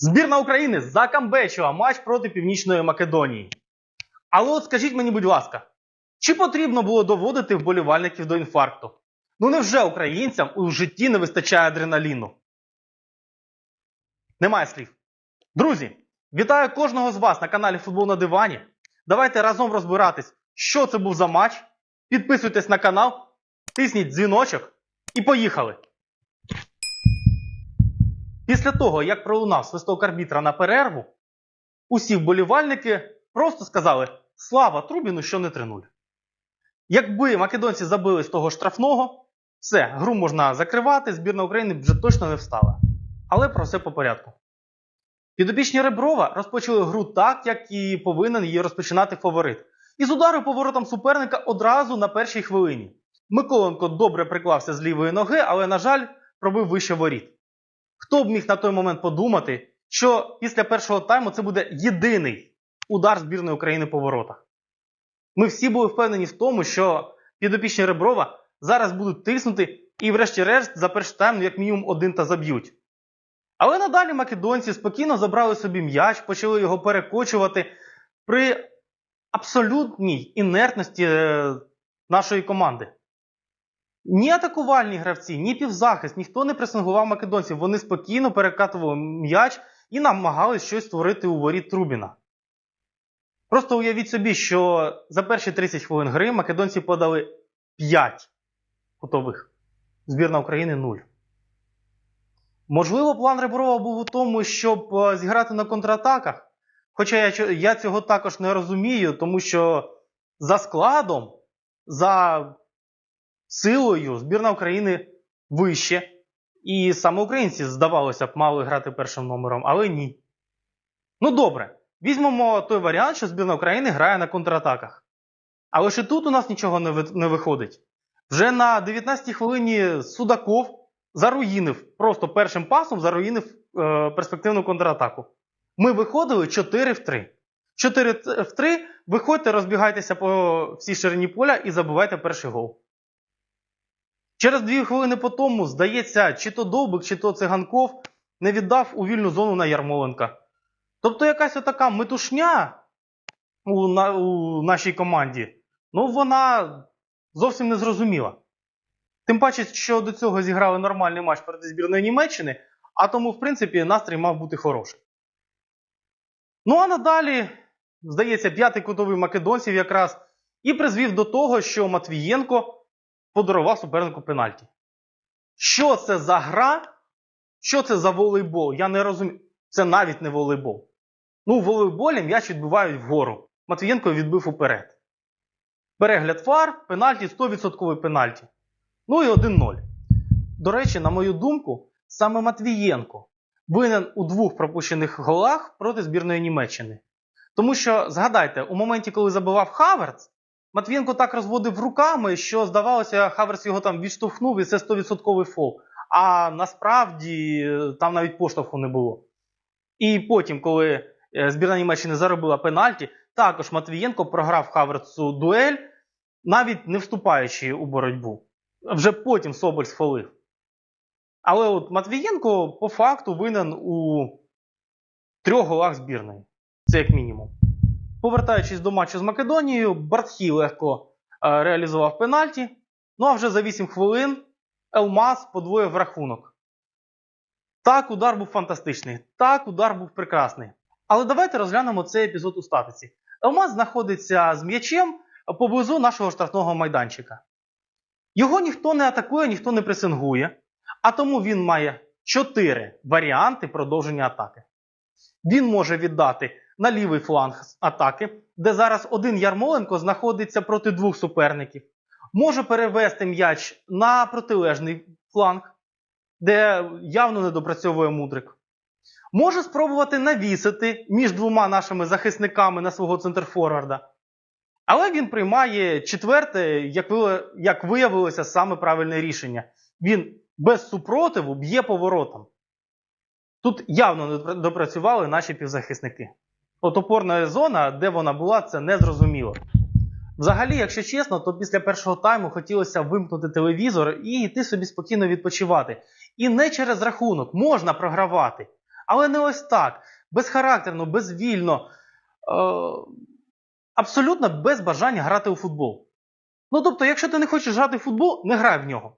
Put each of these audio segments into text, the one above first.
Збірна України закамбечила матч проти Північної Македонії. Але от скажіть мені, будь ласка, чи потрібно було доводити вболівальників до інфаркту? Ну невже українцям у житті не вистачає адреналіну? Немає слів. Друзі, вітаю кожного з вас на каналі Футбол на дивані. Давайте разом розбиратись, що це був за матч. Підписуйтесь на канал, тисніть дзвіночок і поїхали! Після того, як пролунав свисток арбітра на перерву, усі вболівальники просто сказали Слава Трубіну, що не 3-0. Якби македонці забили з того штрафного, все, гру можна закривати, збірна України вже точно не встала. Але про все по порядку. Підопічні Реброва розпочали гру так, як і повинен її розпочинати фаворит. Із удару по воротам суперника одразу на першій хвилині. Миколенко добре приклався з лівої ноги, але, на жаль, пробив вище воріт. Хто б міг на той момент подумати, що після першого тайму це буде єдиний удар збірної України по воротах? Ми всі були впевнені в тому, що підопічні Реброва зараз будуть тиснути і, врешті-решт, за перший тайм, ну, як мінімум, один та заб'ють. Але надалі македонці спокійно забрали собі м'яч, почали його перекочувати при абсолютній інертності е, нашої команди. Ні атакувальні гравці, ні півзахист, ніхто не пресингував македонців. Вони спокійно перекатували м'яч і намагались щось створити у воріт Трубіна. Просто уявіть собі, що за перші 30 хвилин гри македонці подали 5 кутових. Збірна України 0. Можливо, план Реброва був у тому, щоб е, зіграти на контратаках. Хоча я, я цього також не розумію, тому що за складом, за силою збірна України вище. І саме українці, здавалося б, мали грати першим номером, але ні. Ну добре, візьмемо той варіант, що збірна України грає на контратаках. Але ще тут у нас нічого не, ви- не виходить. Вже на 19-й хвилині Судаков заруїнив, просто першим пасом заруїнив е, перспективну контратаку. Ми виходили 4 в 3. 4 в 3, виходьте, розбігайтеся по всій ширині поля і забивайте перший гол. Через дві хвилини по тому, здається, чи то Довбик, чи то Циганков не віддав у вільну зону на Ярмоленка. Тобто якась отака метушня у, на, у нашій команді, ну вона зовсім не зрозуміла. Тим паче, що до цього зіграли нормальний матч проти збірної Німеччини, а тому, в принципі, настрій мав бути хороший. Ну а надалі, здається, п'ятий кутовий македонців якраз і призвів до того, що Матвієнко подарував супернику пенальті. Що це за гра? Що це за волейбол? Я не розумію. Це навіть не волейбол. Ну, волейболі м'яч відбивають вгору. Матвієнко відбив уперед. Перегляд фар, пенальті, 100% пенальті. Ну і 1-0. До речі, на мою думку, саме Матвієнко винен у двох пропущених голах проти збірної Німеччини. Тому що, згадайте, у моменті, коли забивав Хаверц, Матвієнко так розводив руками, що здавалося, Хаверс його там відштовхнув і це 100% фол. А насправді е, там навіть поштовху не було. І потім, коли е, збірна Німеччини заробила пенальті, також Матвієнко програв Хаверцу дуель, навіть не вступаючи у боротьбу. Вже потім Соболь сфолив. Але от Матвієнко по факту винен у трьох голах збірної. Це як мінімум. Повертаючись до матчу з Македонією, Бартхі легко е, реалізував пенальті. Ну а вже за 8 хвилин Елмаз подвоїв рахунок. Так, удар був фантастичний. Так, удар був прекрасний. Але давайте розглянемо цей епізод у статиці. Елмаз знаходиться з м'ячем поблизу нашого штрафного майданчика. Його ніхто не атакує, ніхто не пресингує, а тому він має 4 варіанти продовження атаки. Він може віддати на лівий фланг атаки, де зараз один Ярмоленко знаходиться проти двох суперників. Може перевести м'яч на протилежний фланг, де явно не допрацьовує мудрик. Може спробувати навісити між двома нашими захисниками на свого центрфорварда. Але він приймає четверте, як, виявилося, саме правильне рішення. Він без супротиву б'є поворотом. Тут явно не допрацювали наші півзахисники. От опорна зона, де вона була, це не зрозуміло. Взагалі, якщо чесно, то після першого тайму хотілося вимкнути телевізор і йти собі спокійно відпочивати. І не через рахунок можна програвати. Але не ось так. Безхарактерно, безвільно, е, абсолютно без бажання грати у футбол. Ну тобто, якщо ти не хочеш грати в футбол, не грай в нього.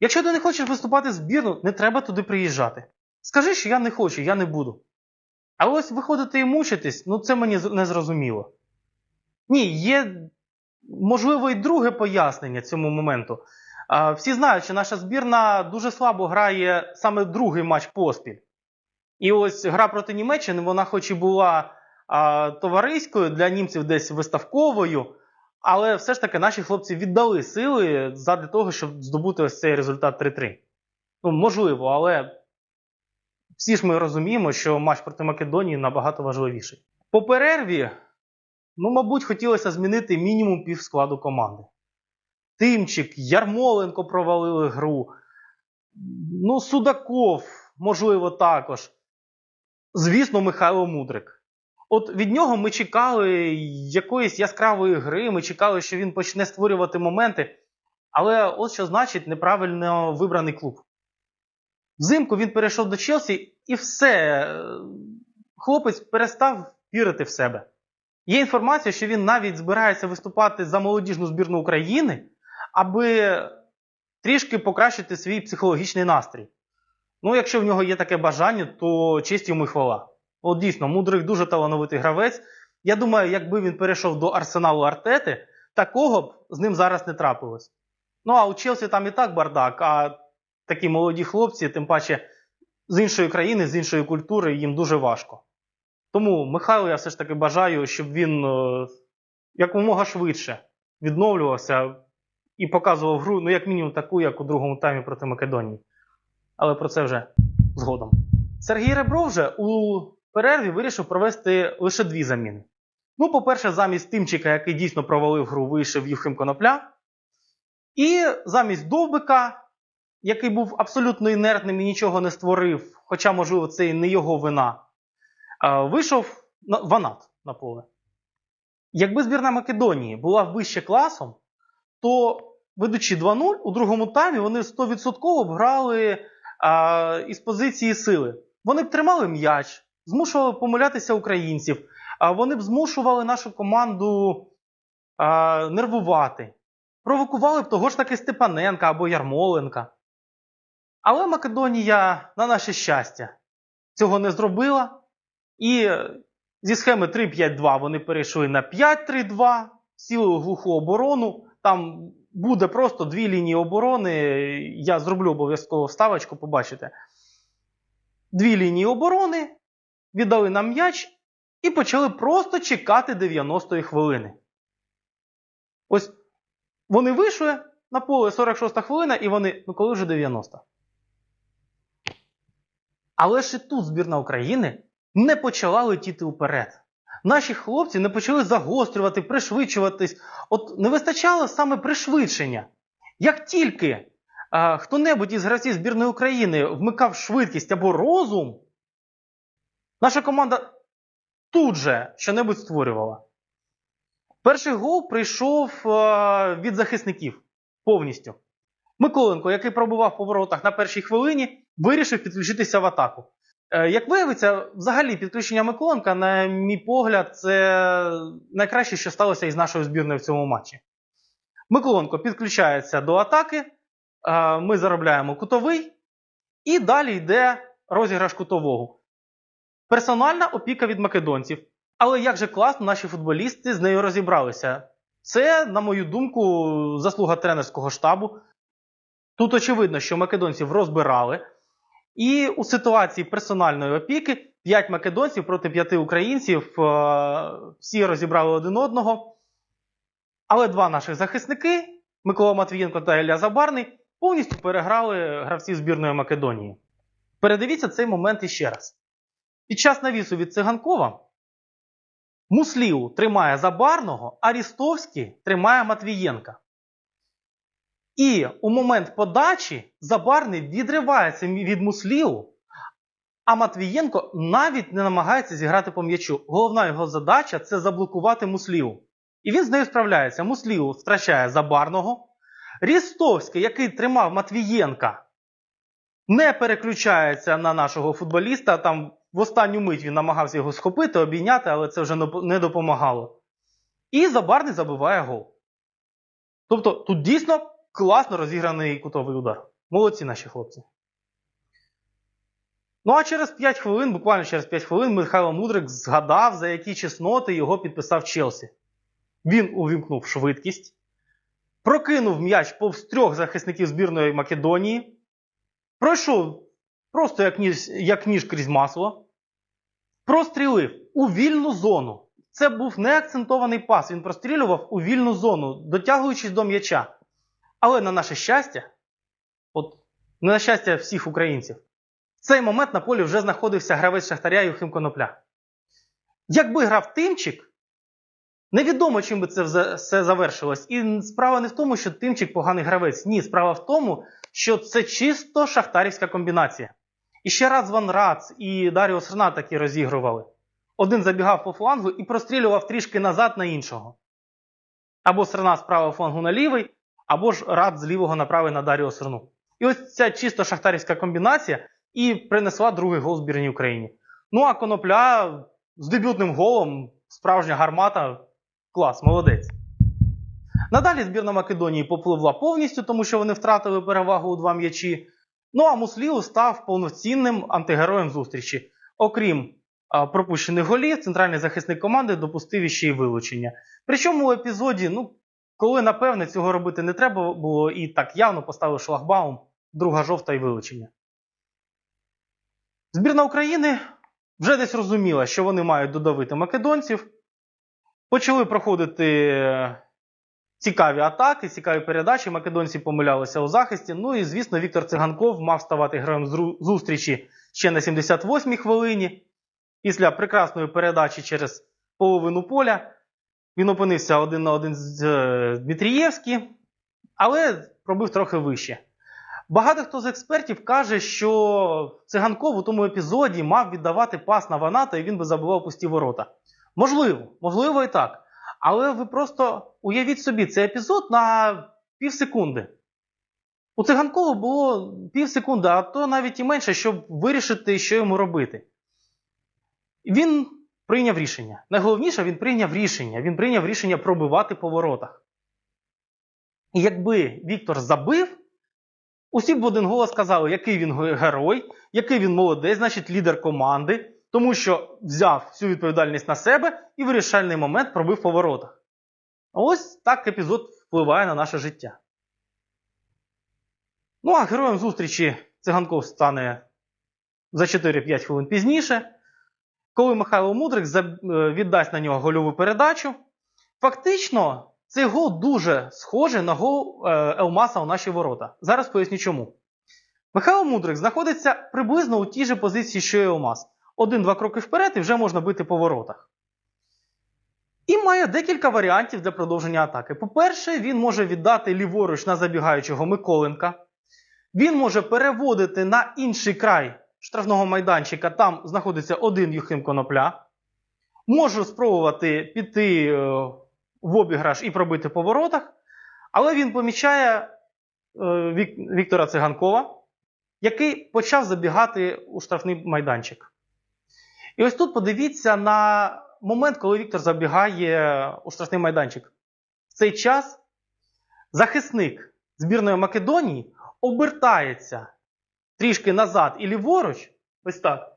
Якщо ти не хочеш виступати в збірну, не треба туди приїжджати. Скажи, що я не хочу, я не буду. А ось виходити і мучитись, ну це мені не зрозуміло. Ні, є, можливо, і друге пояснення цьому моменту. Всі знають, що наша збірна дуже слабо грає саме другий матч поспіль. І ось гра проти Німеччини, вона хоч і була а, товариською для німців десь виставковою, але все ж таки наші хлопці віддали сили задля того, щоб здобути ось цей результат 3-3. Ну, можливо, але всі ж ми розуміємо, що матч проти Македонії набагато важливіший. По перерві, ну, мабуть, хотілося змінити мінімум пів складу команди. Тимчик, Ярмоленко провалили гру. Ну, Судаков, можливо, також. Звісно, Михайло Мудрик. От від нього ми чекали якоїсь яскравої гри, ми чекали, що він почне створювати моменти. Але от що значить неправильно вибраний клуб. Взимку він перейшов до Челсі і все. е, Хлопець перестав вірити в себе. Є інформація, що він навіть збирається виступати за молодіжну збірну України, аби трішки покращити свій психологічний настрій. Ну, якщо в нього є таке бажання, то честь йому й хвала. От дійсно, мудрик дуже талановитий гравець. Я думаю, якби він перейшов до арсеналу Артети, такого б з ним зараз не трапилось. Ну а у Челсі там і так бардак, а такі молоді хлопці, тим паче з іншої країни, з іншої культури, їм дуже важко. Тому Михайлу я все ж таки бажаю, щоб він е, якомога швидше відновлювався і показував гру, ну, як мінімум, таку, як у другому таймі проти Македонії. Але про це вже згодом. Сергій Ребров вже у перерві вирішив провести лише дві заміни. Ну, по-перше, замість Тимчика, який дійсно провалив гру, вийшов Євхим Конопля. І замість Довбика, який був абсолютно інертним і нічого не створив, хоча, можливо, це і не його вина, е, вийшов на- Ванат на поле. Якби збірна Македонії була вище класом, то ведучи 2-0, у другому таймі вони 100% б грали а, із позиції сили. Вони б тримали м'яч, змушували помилятися українців, а вони б змушували нашу команду а, нервувати, провокували б того ж таки Степаненка або Ярмоленка. Але Македонія, на наше щастя, цього не зробила. І зі схеми 3-5-2 вони перейшли на 5-3-2, сіли глуху оборону. Там буде просто дві лінії оборони. Я зроблю обов'язково вставочку, побачите. Дві лінії оборони, віддали нам м'яч і почали просто чекати 90-ї хвилини. Ось вони вийшли на поле 46 хвилина, і вони, ну коли вже 90. Але ж і тут збірна України не почала летіти вперед. Наші хлопці не почали загострювати, пришвидшуватись. От не вистачало саме пришвидшення. Як тільки а, хто-небудь із гравців збірної України вмикав швидкість або розум, наша команда тут же що-небудь створювала. Перший гол прийшов а, від захисників повністю. Миколенко, який пробував по воротах на першій хвилині, вирішив підключитися в атаку. Е, Як виявиться, взагалі підключення Миколенка, на мій погляд, це найкраще, що сталося із нашою збірною в цьому матчі. Миколенко підключається до атаки, е, ми заробляємо кутовий, і далі йде розіграш кутового. Персональна опіка від македонців. Але як же класно наші футболісти з нею розібралися. Це, на мою думку, заслуга тренерського штабу. Тут очевидно, що македонців розбирали. І у ситуації персональної опіки 5 македонців проти 5 українців е, всі розібрали один одного. Але два наших захисники Микола Матвієнко та Ілля Забарний повністю переграли гравців збірної Македонії. Передивіться цей момент іще раз. Під час навісу від циганкова Муслів тримає Забарного, а Рістовський тримає Матвієнка. І у момент подачі Забарний відривається від Мусліву, а Матвієнко навіть не намагається зіграти по м'ячу. Головна його задача це заблокувати Мусліву. І він з нею справляється. Муслів втрачає Забарного. Рістовський, який тримав Матвієнка, не переключається на нашого футболіста. Там в останню мить він намагався його схопити, обійняти, але це вже не допомагало. І Забарний забиває гол. Тобто тут дійсно класно розіграний кутовий удар. Молодці наші хлопці. Ну а через 5 хвилин, буквально через 5 хвилин, Михайло Мудрик згадав, за які чесноти його підписав Челсі. Він увімкнув швидкість, прокинув м'яч повз трьох захисників збірної Македонії, пройшов просто як ніж, як ніж крізь масло, прострілив у вільну зону. Це був не акцентований пас, він прострілював у вільну зону, дотягуючись до м'яча. Але на наше щастя, от на щастя всіх українців, в цей момент на полі вже знаходився гравець Шахтаря Юхим Конопля. Якби грав Тимчик, невідомо, чим би це все завершилось. І справа не в тому, що Тимчик поганий гравець. Ні, справа в тому, що це чисто шахтарівська комбінація. І ще раз Ван Рац і Даріо Срна такі розігрували. Один забігав по флангу і прострілював трішки назад на іншого. Або Срна з правого флангу на лівий, або ж Рац з лівого на правий на Даріо Срну. І ось ця чисто шахтарівська комбінація і принесла другий гол збірній Україні. Ну а конопля з дебютним голом, справжня гармата, клас, молодець. Надалі збірна Македонії попливла повністю, тому що вони втратили перевагу у два м'ячі. Ну а Мусліу став повноцінним антигероєм зустрічі. Окрім а, пропущених голів, центральний захисник команди допустив іще й вилучення. Причому у епізоді, ну, коли напевне цього робити не треба було, і так явно поставив шлагбаум, друга жовта і вилучення. Збірна України вже десь розуміла, що вони мають додавити македонців. Почали проходити е, цікаві атаки, цікаві передачі. Македонці помилялися у захисті. Ну і, звісно, Віктор Циганков мав ставати героєм зустрічі ще на 78-й хвилині. Після прекрасної передачі через половину поля він опинився один на один з е, Дмитрієвським, але пробив трохи вище. Багато хто з експертів каже, що Циганков у тому епізоді мав віддавати пас на Ваната, і він би забивав пусті ворота. Можливо, можливо і так. Але ви просто уявіть собі, цей епізод на пів секунди. У Циганкова було пів секунди, а то навіть і менше, щоб вирішити, що йому робити. Він прийняв рішення. Найголовніше, він прийняв рішення. Він прийняв рішення пробивати по воротах. І якби Віктор забив, усі б в один голос сказали, який він герой, який він молодець, значить лідер команди, тому що взяв всю відповідальність на себе і вирішальний момент пробив по воротах. Ось так епізод впливає на наше життя. Ну а героєм зустрічі циганков стане за 4-5 хвилин пізніше. Коли Михайло Мудрик е, віддасть на нього гольову передачу, фактично цей гол дуже схожий на гол е, Елмаса у наші ворота. Зараз поясню чому. Михайло Мудрик знаходиться приблизно у тій же позиції, що і Елмас. Один-два кроки вперед і вже можна бити по воротах. І має декілька варіантів для продовження атаки. По-перше, він може віддати ліворуч на забігаючого Миколенка. Він може переводити на інший край штрафного майданчика, там знаходиться один Юхим Конопля. Можу спробувати піти е, в обіграш і пробити по воротах, але він помічає е, Віктора Циганкова, який почав забігати у штрафний майданчик. І ось тут подивіться на момент, коли Віктор забігає у штрафний майданчик. В цей час захисник збірної Македонії обертається трішки назад і ліворуч, ось так,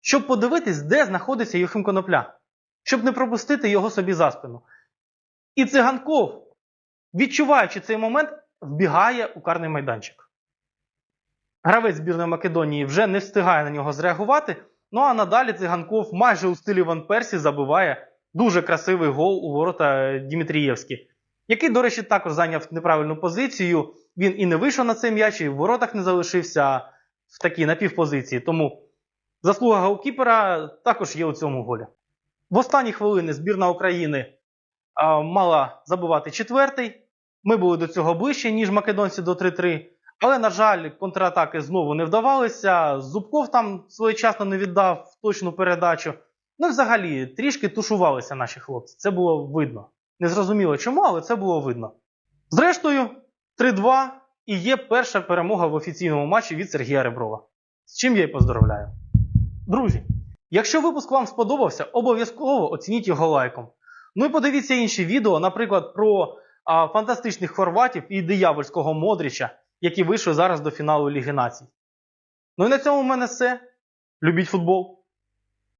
щоб подивитись, де знаходиться Юхим Конопля, щоб не пропустити його собі за спину. І циганков, відчуваючи цей момент, вбігає у карний майданчик. Гравець збірної Македонії вже не встигає на нього зреагувати. Ну а надалі циганков майже у стилі Ван Персі забиває дуже красивий гол у ворота Дімітрієвські, який, до речі, також зайняв неправильну позицію. Він і не вийшов на цей м'яч, і в воротах не залишився в такій напівпозиції. Тому заслуга голкіпера також є у цьому голі. В останні хвилини збірна України мала забивати четвертий. Ми були до цього ближче, ніж македонці до 3-3. Але, на жаль, контратаки знову не вдавалися. Зубков там своєчасно не віддав точну передачу. Ну, і взагалі, трішки тушувалися наші хлопці. Це було видно. Не зрозуміло чому, але це було видно. Зрештою, 3-2 і є перша перемога в офіційному матчі від Сергія Реброва. З чим я й поздоровляю. Друзі, якщо випуск вам сподобався, обов'язково оцініть його лайком. Ну і подивіться інші відео, наприклад, про а, фантастичних хорватів і диявольського Модріча, які вийшли зараз до фіналу Ліги Націй. Ну і на цьому в мене все. Любіть футбол!